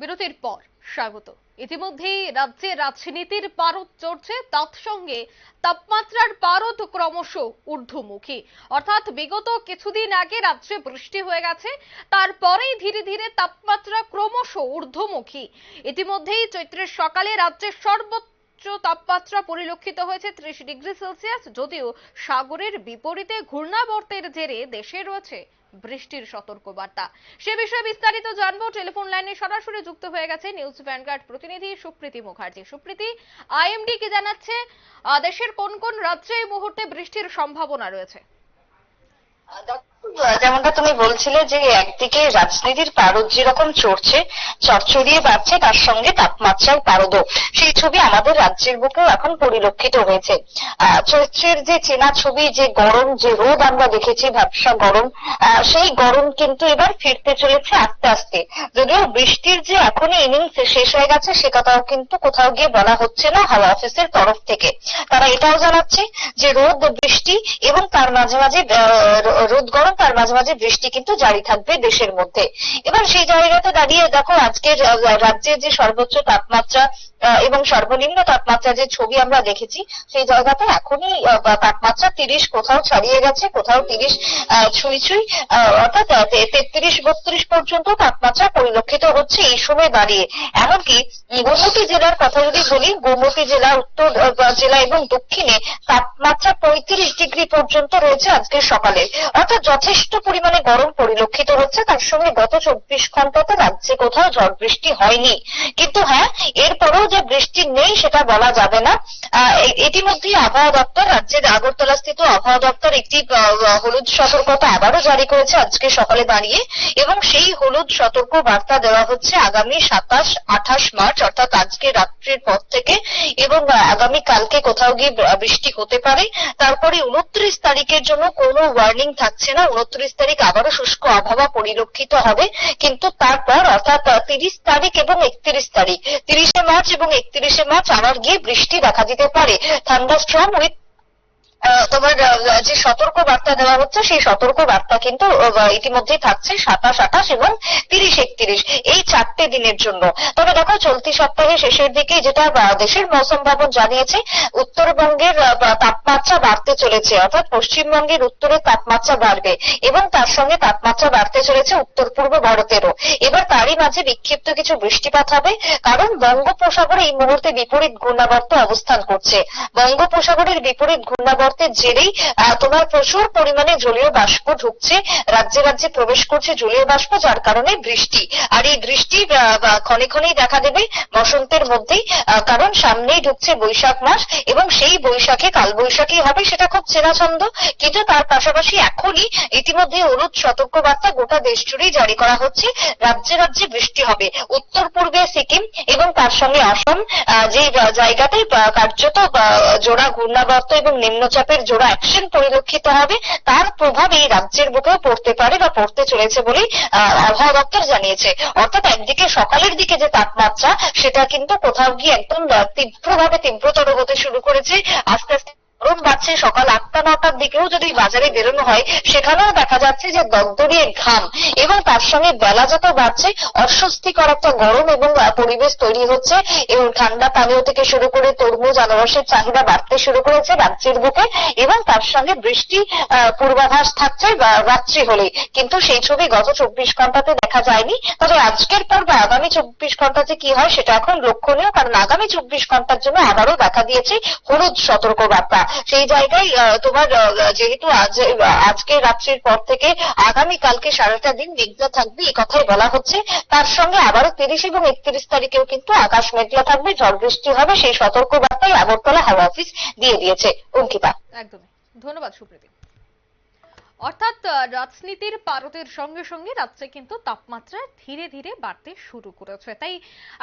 বিরতির পর স্বাগত। ইতিমধ্যেই রাজ্যে রাজনীতির পারদ চড়ছে তৎসঙ্গে তাপমাত্রার পারদ ক্রমশ ঊর্ধ্বমুখী। অর্থাৎ বিগত কিছুদিন আগে রাজ্যে বৃষ্টি হয়ে গেছে, তারপরেই ধীরে ধীরে তাপমাত্রা ক্রমশ ঊর্ধ্বমুখী। ইতিমধ্যেই চৈত্রের সকালে রাজ্যের সর্বোচ্চ তাপমাত্রা পরিলক্ষিত হয়েছে ত্রিশ ডিগ্রি সেলসিয়াস, যদিও সাগরের বিপরীতে ঘূর্ণাবর্তের জেরে দেশে রয়েছে বৃষ্টির সতর্কবার্তা। সে বিষয়ে বিস্তারিত জানব। টেলিফোন লাইনে সরাসরি যুক্ত হয়ে গেছে নিউজ ভ্যানগার্ড প্রতিনিধি সুপ্রীতি মুখার্জি। সুপ্রীতি, আইএমডি কি জানাচ্ছে? দেশের কোন কোন রাজ্যে এই মুহূর্তে বৃষ্টির সম্ভাবনা রয়েছে? যেমনটা তুমি বলছিলে যে একদিকে রাজনীতির পারদ যেরকম চড়ছে চড়চড়িয়ে বাড়ছে, তার সঙ্গে তাপমাত্রার পারদও সেই ছবি আমাদের রাজ্যের বুকেও এখন পরিলক্ষিত হয়েছে। চৈত্রের যে চেনা ছবি, যে গরম, যে রোদ আমরা দেখেছি ব্যবসা গরম সেই গরম কিন্তু এবার ফিরতে চলেছে আস্তে আস্তে। যদিও বৃষ্টির যে এখনই ইনিংস শেষ হয়ে গেছে, সে কথাও কিন্তু কোথাও গিয়ে বলা হচ্ছে না হাওয়া অফিসের তরফ থেকে। তারা এটাও জানাচ্ছে যে রোদ, বৃষ্টি এবং তার মাঝে মাঝে রোদ গরম তার মাঝে মাঝে বৃষ্টি কিন্তু জারি থাকবে দেশের মধ্যে। এবার সেই জায়গাতে দাঁড়িয়ে দেখো, আজকের রাজ্যের যে সর্বোচ্চ তাপমাত্রা এবং সর্বনিম্ন তাপমাত্রা যে ছবি আমরা দেখেছি, সেই জায়গাতে এখনই তাপমাত্রা তিরিশ, কোথাও ছাড়িয়ে গেছে, কোথাও তিরিশ ছুঁই ছুঁই অর্থাৎ তেত্রিশ, বত্রিশ পর্যন্ত তাপমাত্রা পরিলক্ষিত হচ্ছে এই সময় দাঁড়িয়ে। এমনকি গোমতী জেলার কথা যদি বলি, গোমতী জেলা, উত্তর জেলা এবং দক্ষিণে তাপমাত্রা পঁয়ত্রিশ ডিগ্রি পর্যন্ত রয়েছে আজকে সকালে। অর্থাৎ যথেষ্ট পরিমাণে গরম পরিলক্ষিত হচ্ছে, তার সঙ্গে গত চব্বিশ ঘন্টাতে রাজ্যে কোথাও ঝড় বৃষ্টি হয়নি। কিন্তু হ্যাঁ এরপরেও যে বৃষ্টি নেই সেটা বলা যাবে না। ইতিমধ্যেই আবহাওয়া দপ্তর রাজ্যের আগরতলা স্থিত আবহাওয়া দপ্তর একটি হলুদ সতর্কতা আবারও জারি করেছে আজকে সকালে দাঁড়িয়ে। এবং সেই হলুদ সতর্ক বার্তা দেওয়া হচ্ছে আগামী সাতাশ, আঠাশ মার্চ, অর্থাৎ আজকে রাত্রির পর থেকে। এবং আগামী কালকে কোথাও গিয়ে বৃষ্টি হতে পারে। তারপরে উনত্রিশ তারিখের জন্য কোনো ওয়ার্নিং থাকছে না। উনত্রিশ তারিখ আবারও শুষ্ক আবহাওয়া পরিলক্ষিত হবে, কিন্তু তারপর অর্থাৎ তিরিশ তারিখ এবং একত্রিশ তারিখ। তিরিশে মার্চ এবং একত্রিশে মার্চ আবার গিয়ে বৃষ্টি দেখা দিতে পারে। থান্ডারস্ট্রম উইথ তোমার যে সতর্ক বার্তা দেওয়া হচ্ছে, সেই সতর্ক বার্তা কিন্তু ইতিমধ্যেই থাকছে সাতাশ, আঠাশ এবং তিরিশ, একত্রিশ। এই চারটে দিনের জন্য। তবে দেখো, চলতি সপ্তাহের শেষের দিকে যেটা দেশের মৌসুম ভবন জানিয়েছে, উত্তরবঙ্গের তাপমাত্রা বাড়তে চলেছে। অর্থাৎ পশ্চিমবঙ্গের উত্তরে তাপমাত্রা বাড়বে এবং তার সঙ্গে তাপমাত্রা বাড়তে চলেছে উত্তর পূর্ব ভারতেরও এবার তারই মাঝে বিক্ষিপ্ত কিছু বৃষ্টিপাত হবে, কারণ বঙ্গোপসাগরে এই মুহূর্তে বিপরীত ঘূর্ণাবর্ত অবস্থান করছে। বঙ্গোপসাগরের বিপরীত ঘূর্ণাবর্তের জেরেই তোমার প্রচুর পরিমাণে জলীয় বাষ্প ঢুকছে, রাজ্যে রাজ্যে প্রবেশ করছে জলীয় বাষ্প, যার কারণে বৃষ্টি। আর এই বৃষ্টি ক্ষণে ক্ষণেই দেখা দেবে বসন্তের মধ্যেই কারণ সামনেই ঢুকছে বৈশাখ মাস, এবং সেই বৈশাখে কাল বৈশাখী হবে সেটা খুব চেনা ছন্দ কিন্তু তার পাশাপাশি এখনই ইতিমধ্যে হলুদ সতর্কবার্তা গোটা দেশ জুড়েই জারি করা হচ্ছে, রাজ্যে রাজ্যে বৃষ্টি হবে। উত্তর, পূর্বে সিকিম এবং তার সঙ্গে অসম যে জায়গাতে কার্যত জোড়া ঘূর্ণাবর্ত এবং নিম্নচাপের জোড়া অ্যাকশন পরিলক্ষিত হবে। তার প্রভাব এই রাজ্যের বুকেও পড়তে পারে বা পড়তে চলেছে বলেই আবহাওয়া দপ্তর জানিয়েছে। অর্থাৎ একদিকে সকালের দিকে যে তাপমাত্রা, সেটা কিন্তু কোথাও গিয়ে একদম তীব্রভাবে তীব্রতর হতে শুরু করেছে। আস্তে আস্তে গরম বাড়ছে সকাল আটটা, নটার দিকেও যদি বাজারে বেরোনো হয়, সেখানেও দেখা যাচ্ছে যে দগদরিয়ে ঘাম। এবং তার সঙ্গে বেলা যত বাড়ছে, অস্বস্তিকর একটা গরম এবং পরিবেশ তৈরি হচ্ছে। এবং ঠান্ডা পানীয় থেকে শুরু করে তরমুজ, আনারসের চাহিদা বাড়তে শুরু করেছে রাজ্যের বুকে। এবং তার সঙ্গে বৃষ্টি পূর্বাভাস থাকছে রাত্রি হলে। কিন্তু সেই ছবি গত চব্বিশ ঘন্টাতে দেখা যায়নি। তবে আজকের পর বা আগামী চব্বিশ ঘন্টাতে কি হয়, সেটা এখন লক্ষণীয়। কারণ আগামী চব্বিশ ঘণ্টার জন্য আবারও দেখা দিয়েছে হলুদ সতর্ক বার্তা সেই জায়গায় তোমার যেহেতু আজ আজকে রাত্রির পর থেকে আগামী কালকে সারাটা দিন মেঘলা থাকবে, এই কথাই বলা হচ্ছে। তার সঙ্গে আবারও তিরিশ এবং একত্রিশ তারিখেও কিন্তু আকাশ মেঘলা থাকবে, ঝড় বৃষ্টি হবে, সেই সতর্ক বার্তাই আগরতলা হাওয়া অফিস দিয়ে দিয়েছে। অঙ্কিতা। একদমই। ধন্যবাদ সুপ্রীতি। অর্থাৎ রাজনীতির পারদের সঙ্গে সঙ্গে রাজ্যে কিন্তু তাপমাত্রা ধীরে ধীরে বাড়তে শুরু করেছে। তাই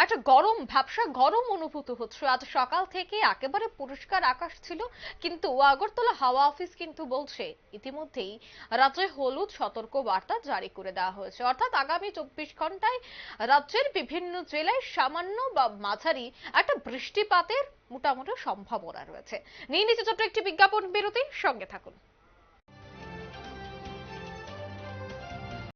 একটা গরম ভ্যাবসা গরম অনুভূত হচ্ছে। আজ সকাল থেকে একেবারে পরিষ্কার আকাশ ছিল, কিন্তু আগরতলা হাওয়া অফিস কিন্তু বলছে, ইতিমধ্যেই রাজ্যে হলুদ সতর্ক বার্তা জারি করে দেওয়া হয়েছে। অর্থাৎ আগামী চব্বিশ ঘন্টায় রাজ্যের বিভিন্ন জেলায় সামান্য বা মাঝারি একটা বৃষ্টিপাতের মোটামুটি সম্ভাবনা রয়েছে। নিয়ে নিচে ছোট্ট একটি বিজ্ঞাপন বিরতি, সঙ্গে থাকুন।